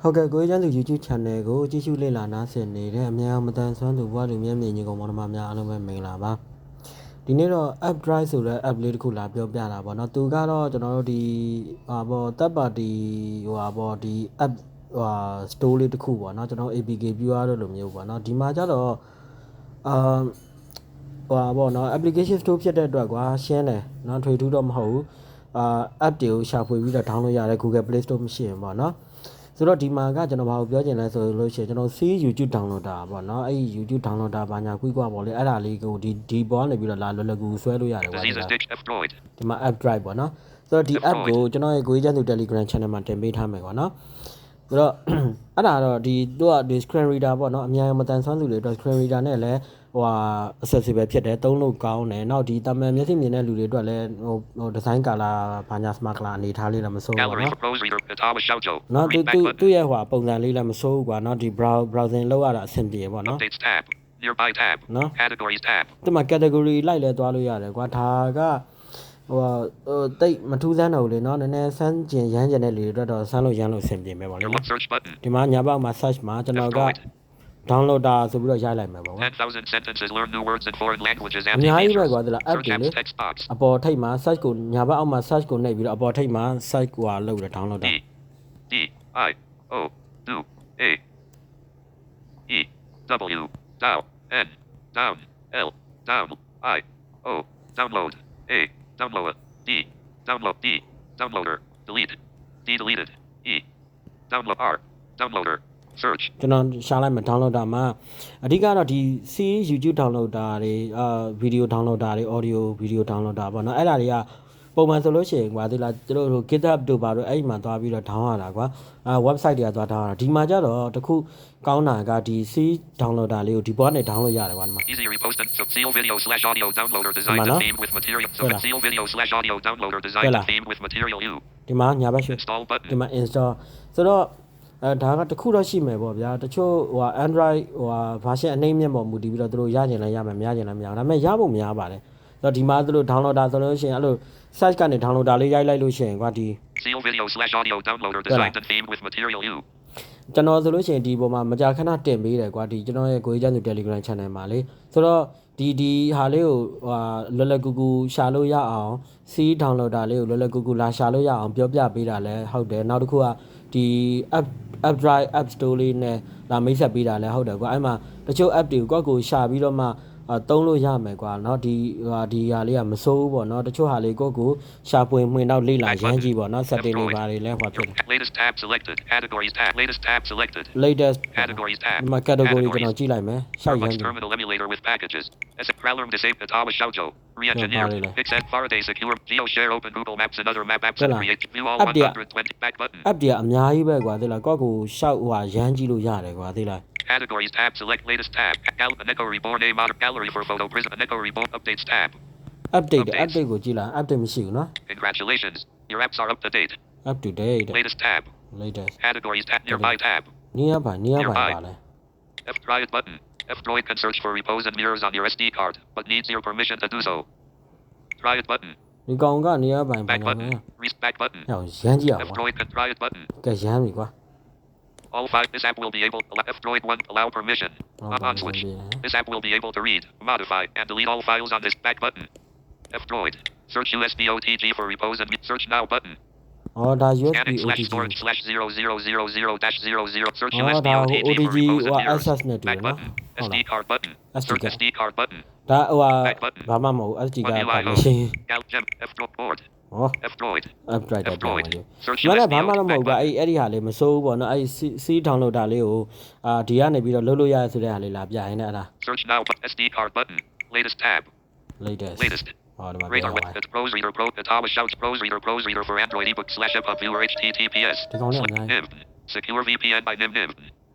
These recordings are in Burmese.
ဟုတ်ကဲ့ကိုကြီးချမ်းသူ YouTube channel ကိုကြည့်ရှုလေ့လာနားဆင်နေတဲ့အများအမတန်ဆွမ်းသူဘဝလူမျက်မြင်ညီကောင်မောင်နှမများအားလုံးပဲမင်္ဂလာပါဒီနေ့တော့ app drive ဆိုတဲ့ app လေးတစ်ခုလာပြောပြတာပေါ့နော်သူကတော့ကျွန်တော်တို့ဒီဟာပေါ့ third party ဟိုဟာပေါ့ဒီ app ဟိုဟာ store လေးတစ်ခုပေါ့နော်ကျွန်တော် APK viewer တို့လိုမျိုးပေါ့နော်ဒီမှာကျတော့အာဟိုဟာပေါ့နော် application store ဖြစ်တဲ့အတွက်ကွာရှင်းတယ်เนาะထွေထူးတော့မဟုတ်ဘူးအာ app တွေကိုရှာဖွေပြီးတော့ download ရတယ် Google Play Store မရှိရင်ပေါ့နော် ဆိုတော့ဒီမှာကကျွန်တော်ဘာကိုပြောချင်လဲဆိုလို့ရှိရင်ကျွန်တော် see YouTube download တာပေါ့နော်အဲ့ဒီ YouTube download တာဘာညာခွေးကွာပေါ့လေအဲ့ဒါလေးကိုဒီဒီပေါ်နေပြီးတော့လာလွယ်လွယ်ကူဆွဲလို့ရတယ်ပေါ့ဒီမှာ app drive ပေါ့နော်ဆိုတော့ဒီ app ကိုကျွန်တော်ရဲ့ကိုကြီးချန်သူ Telegram channel မှာတင်ပေးထားမယ်ပေါ့နော်ဆိုတော့အဲ့ဒါတော့ဒီသူက screen reader ပေါ့နော်အများကြီးမတန်ဆွမ်းသူတွေအတွက် screen reader နဲ့လည်း ဟိုဟာ accessible ဖြစ်တယ်သုံးလို့ကောင်းတယ်နောက်ဒီတာမန်မျက်စိမြင်တဲ့လူတွေအတွက်လည်းဟိုဟို design color ဘာညာ smart color အနေထားလေးလည်းမစိုးဘူးပေါ့ Gallery เนาะ for Pros Reader. Atama Shoujo. နော်သူ Read သူ back button. သူ့ရဲ့ဟိုပုံစံလေးလည်းမစိုးဘူးကွာနော်ဒီ browse browsing လောက်ရတာအဆင်ပြေပေါ့နော် Updates tab. Nearby tab. No. Categories tab. ဒီမှာ category လိုက်လဲသွားလို့ရတယ်ကွာဒါကဟိုဟာဟိုတိတ်မထူးဆန်းတော့ဘူးလေနော်နည်းနည်းစမ်းကျင်ရမ်းကျင်တဲ့လူတွေအတွက်တော့ဆန်းလို့ရမ်းလို့အဆင်ပြေမယ်ပေါ့လေ Your နော် look search button. ဒီမှာညာဘက်မှာ search မှာကျွန်တော်က F-Droid. download တာဆိုပြီးတော့ရိုက်လိုက်မယ်ပေါ့ကွာ 10,000 sentences. Learn new words in foreign languages. အ Anti များကြီးပဲ features. ကွာဒီလား app Search တွေလေ apps text box. အပေါ်ထိပ်မှာ search ကိုညာဘက်အောက်မှာ search ကိုနှိပ်ပြီးတော့အပေါ်ထိပ်မှာ search ကိုဟာလုပ်ပြီးတော့ download တာ D. D. I. O. Do. A. E. W. Down. N. Down. L. Down. I. O. Download. A. Download. D. Download. D. Downloader. Delete. D. Deleted. E. Download. R. Downloader. Search. ကျွန်တော်ရှာလိုက်မယ် download တာမှာအဓိကတော့ဒီ C YouTube download တာတွေအာ video download တာတွေ audio video download တာပေါ့နော်အဲ့ဒါတွေကပုံမှန်ဆိုလို့ရှိရင်ကွာဒီလားကျွန်တော်တို့ GitHub တို့ပါတော့အဲ့ဒီမှာသွားပြီးတော့ down ရတာကွာအာ website တွေကသွား down ရတာဒီမှာကျတော့တခုကောင်းတာကဒီ C download တာလေးကိုဒီပေါ်ကနေ download ရတယ်ကွာဒီမှာ Easy repost and subseal video slash audio downloader designed Mana? and themed with material. Subseal video slash audio downloader designed Wala. and themed with material U. ဒီမှာညာဘက်ရှိ Install ဒီ button. မှာ install ဆိုတော့ အဲဒါကတခုတော့ရှိမယ်ပေါ့ဗျာတချို့ဟိုဟာ Android ဟိုဟာ version အနှိမ့်မြင့်ပေါ်မူတည်ပြီးတော့သူတို့ရကျင်လည်းရမယ်မရကျင်လည်းမရဘူးဒါပေမဲ့ရဖို့များပါတယ်ဆိုတော့ဒီမှာသူတို့ download တာဆိုလို့ရှိရင်အဲ့လို site ကနေ download တာလေးရိုက်လိုက်လို့ရှိရင်ကွာဒီ Seal video slash audio downloader designed and themed with material U. ကျွန်တော်ဆိုလို့ရှိရင်ဒီပေါ်မှာမကြာခဏတင်ပေးတယ်ကွာဒီကျွန်တော်ရဲ့ကိုကြီးချမ်းသူ Telegram channel မှာလေဆိုတော့ဒီဒီဟာလေးကိုဟိုဟာလွယ်လွယ်ကူကူရှာလို့ရအောင် C downloader လေးကိုလွယ်လွယ်ကူကူလာရှာလို့ရအောင်ပြောပြပေးတာလဲဟုတ်တယ်နောက်တစ်ခုက ဒီ app app drive app store လေးနဲ့လာမိတ်ဆက်ပေးတာလဲဟုတ်တယ်ကွာအဲ့မှာတချို့ app တွေကိုကိုယ့်ကိုရှာပြီးတော့မှ အာတုံးလို့ရမယ်ကွာเนาะဒီဟာဒီဟာလေးကမစိုးဘူးပေါ့เนาะတချို့ဟာလေးကိုယ့်ကိုရှာပွေမှင်တော့လေ့လာရမ်းကြည့်ပေါ့เนาะ setting တွေဘာတွေလဲဟောဖြစ်တယ် Latest tab selected. Categories tab. Latest tab selected. latest Categories tab. ဒီမှာ category ကျွန်တော်ကြည့်လိုက်မယ်ရှောက်ရမ်း Starbucks ကြည့် terminal emulator with packages. As a Prowler disabled Atama Shoujo. Parallel. Re-engineered. Fixed Faraday secure. GeoShare open Google Maps and other map apps Wala. and create. View all App dia. 120 back button. app တွေကအများကြီးပဲကွာသိလားကိုယ့်ကိုရှောက်ဟိုဟာရမ်းကြည့်လို့ရတယ်ကွာသိလား Categories tab. Select latest tab. Gal- Echo Reborn name out gallery for photo prism. Echo Reborn updates tab. Update update ကိုကြည့်လား update မရှိဘူးနော် Congratulations. Your apps are up to date. up to date latest tab latest categories tab nearby tab Nearby, နီးရပါနီးရပါပါလဲ F drive button. F droid can search for repos and mirrors on your SD card, but needs your permission to do so. Drive button. ဒီကောင်ကနေရပါပါ back button. Re- back button. ဟောရမ်းကြည့်အောင် F droid can try it button. ကဲရမ်းပြီကွာ all five. This app will be able. F Droid 1. Allow permission. Oh, on switch. Yeah. This app will be able to read, modify, and delete all files on this back button. F Droid. Search USBOTG for repos and search now button. Oh, da USB slash storage slash 0000 dash 00 search oh, USB OTG for repose and mirrors. Back button. SD card button. Search SD card button. ဒါဟိုဟာ Back button. ဘာမှမဟုတ် SD က One UI ပါမ logo. ရှင် Gal Gem. F Droid board. ဟော F Droid. app drive တက် F ပြောင်း Droid. လို့ Search မလည်း USB ဘာမှတော့မဟုတ် back ပါ button. အဲ့အဲ့ဒီဟာလေးမစိုးဘူးပေါ့နော်အဲ့ C C download တာလေးကိုအာဒီကနေပြီးတော့လုပ်လို့ရရဆိုတဲ့ဟာလေးလာပြရင်လည်းအဲ့ဒါ Search now. but SD card button. Latest tab. latest Latest. ဟောဒီမှာပြ Radar ပါ with it. Pros Reader Pro. Atama Shouts Pros Reader Pros Reader for Android ebook slash EPUB viewer HTTPS. Di ko alam, Slash ay. NIM. Secure VPN by NIM NIM.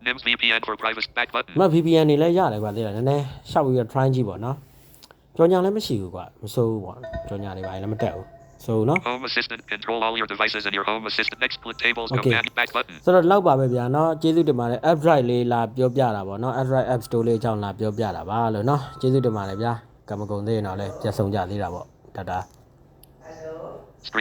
NIM's VPN for private back ဒီ button. မှာ VPN နေလဲရတယ်ကွာသိလားနည်းနည်းရှောက်ပြီးတော့ try ကြည့်ပေါ့နော် ကြော်ညာလည်းမရှိဘူးကွာမစိုးဘူးပေါ့ကြော်ညာတွေပါလည်းမတက်ဘူးဆိုနော် Home Assistant. Control all your devices in your Home Assistant. Next click tables. Okay. Command back button. ဆိုတော့လောက်ပါပဲဗျာနော်ကျေးဇူးတင်ပါတယ် app drive လေးလာပြောပြတာပေါ့နော် app drive app store လေးအကြောင်းလာပြောပြတာပါလို့နော်ကျေးဇူးတင်ပါတယ်ဗျာကမ္မကုံသေးရင်တော့လည်းပြတ်ဆုံးကြသေးတာပေါ့တတာ